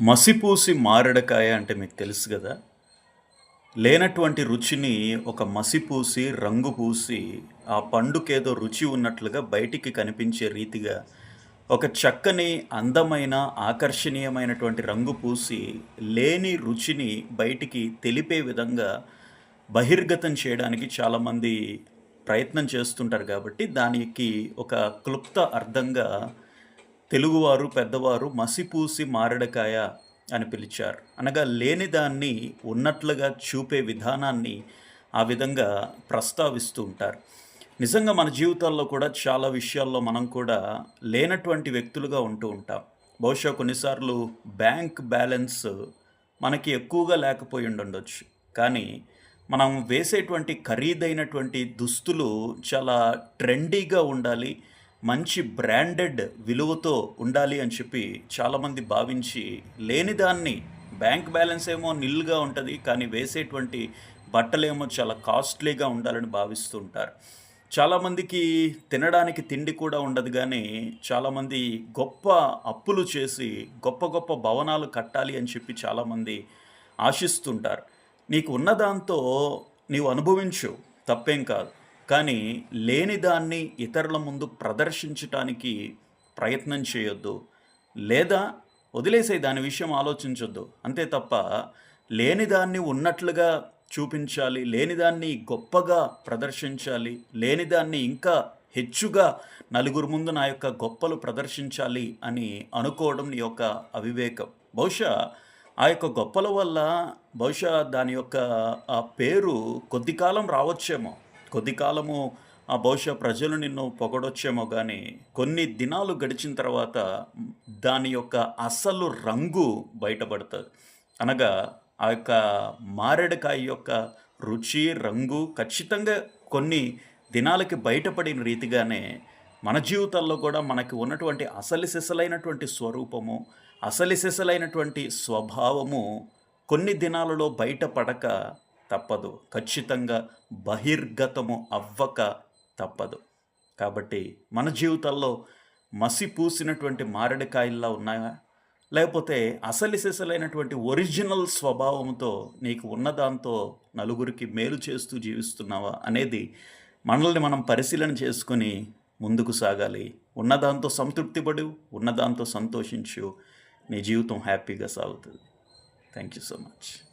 మసిపూసి మారడకాయ అంటే మీకు తెలుసు కదా. లేనటువంటి రుచిని ఒక మసిపూసి రంగు పూసి ఆ పండుకేదో రుచి ఉన్నట్లుగా బయటికి కనిపించే రీతిగా ఒక చక్కని అందమైన ఆకర్షణీయమైనటువంటి రంగు పూసి లేని రుచిని బయటికి తెలిపే విధంగా బహిర్గతం చేయడానికి చాలామంది ప్రయత్నం చేస్తుంటారు కాబట్టి దానికి ఒక క్లుప్త అర్థంగా తెలుగువారు పెద్దవారు మసిపూసి మారడకాయ అని పిలిచారు. అనగా లేని దాన్ని ఉన్నట్లుగా చూపే విధానాన్ని ఆ విధంగా ప్రస్తావిస్తూ ఉంటారు. నిజంగా మన జీవితాల్లో కూడా చాలా విషయాల్లో మనం కూడా లేనటువంటి వ్యక్తులుగా ఉంటూ ఉంటాం. బహుశా కొన్నిసార్లు బ్యాంక్ బ్యాలెన్స్ మనకి ఎక్కువగా లేకపోయి ఉండొచ్చు. కానీ మనం వేసేటువంటి ఖరీదైనటువంటి దుస్తులు చాలా ట్రెండీగా ఉండాలి. మంచి బ్రాండెడ్ విలువతో ఉండాలి అని చెప్పి చాలామంది భావించి లేని దాన్ని బ్యాంక్ బ్యాలెన్స్ ఏమో నిల్గా ఉంటుంది కానీ వేసేటువంటి బట్టలేమో చాలా కాస్ట్లీగా ఉండాలని భావిస్తూ ఉంటారు. చాలామందికి తినడానికి తిండి కూడా ఉండదు కానీ చాలామంది గొప్ప అప్పులు చేసి గొప్ప గొప్ప భవనాలు కట్టాలి అని చెప్పి చాలామంది ఆశిస్తుంటారు. నీకు ఉన్నదాంతో నీవు అనుభవించు తప్పేం కాదు. కానీ లేని దాన్ని ఇతరుల ముందు ప్రదర్శించటానికి ప్రయత్నం చేయొద్దు. లేదా వదిలేసే దాని విషయం ఆలోచించొద్దు. అంతే తప్ప లేని దాన్ని ఉన్నట్లుగా చూపించాలి లేనిదాన్ని గొప్పగా ప్రదర్శించాలి లేనిదాన్ని ఇంకా హెచ్చుగా నలుగురు ముందు నా యొక్క గొప్పలు ప్రదర్శించాలి అని అనుకోవడం నీ యొక్క అవివేకం. బహుశా ఆ యొక్క గొప్పల వల్ల బహుశా దాని యొక్క ఆ పేరు కొద్ది కాలం రావచ్చేమో. కొద్ది కాలము ఆ బహుశా ప్రజలు నిన్ను పొగడొచ్చేమో కానీ కొన్ని దినాలు గడిచిన తర్వాత దాని యొక్క అసలు రంగు బయటపడుతుంది. అనగా ఆ యొక్క మారేడుకాయ యొక్క రుచి రంగు ఖచ్చితంగా కొన్ని దినాలకి బయటపడిన రీతిగానే మన జీవితాల్లో కూడా మనకి ఉన్నటువంటి అసలు సిసలైనటువంటి స్వరూపము అసలు సిసలైనటువంటి స్వభావము కొన్ని దినాలలో బయటపడక తప్పదు. ఖచ్చితంగా బహిర్గతము అవ్వక తప్పదు. కాబట్టి మన జీవితాల్లో మసి పూసినటువంటి మారేడుకాయల్లా ఉన్నాయా? లేకపోతే అసలు సిసలైనటువంటి ఒరిజినల్ స్వభావంతో నీకు ఉన్నదాంతో నలుగురికి మేలు చేస్తూ జీవిస్తున్నావా అనేది మనల్ని మనం పరిశీలన చేసుకొని ముందుకు సాగాలి. ఉన్నదాంతో సంతృప్తిపడు ఉన్నదాంతో సంతోషించు. నీ జీవితం హ్యాపీగా సాగుతుంది. Thank you so much.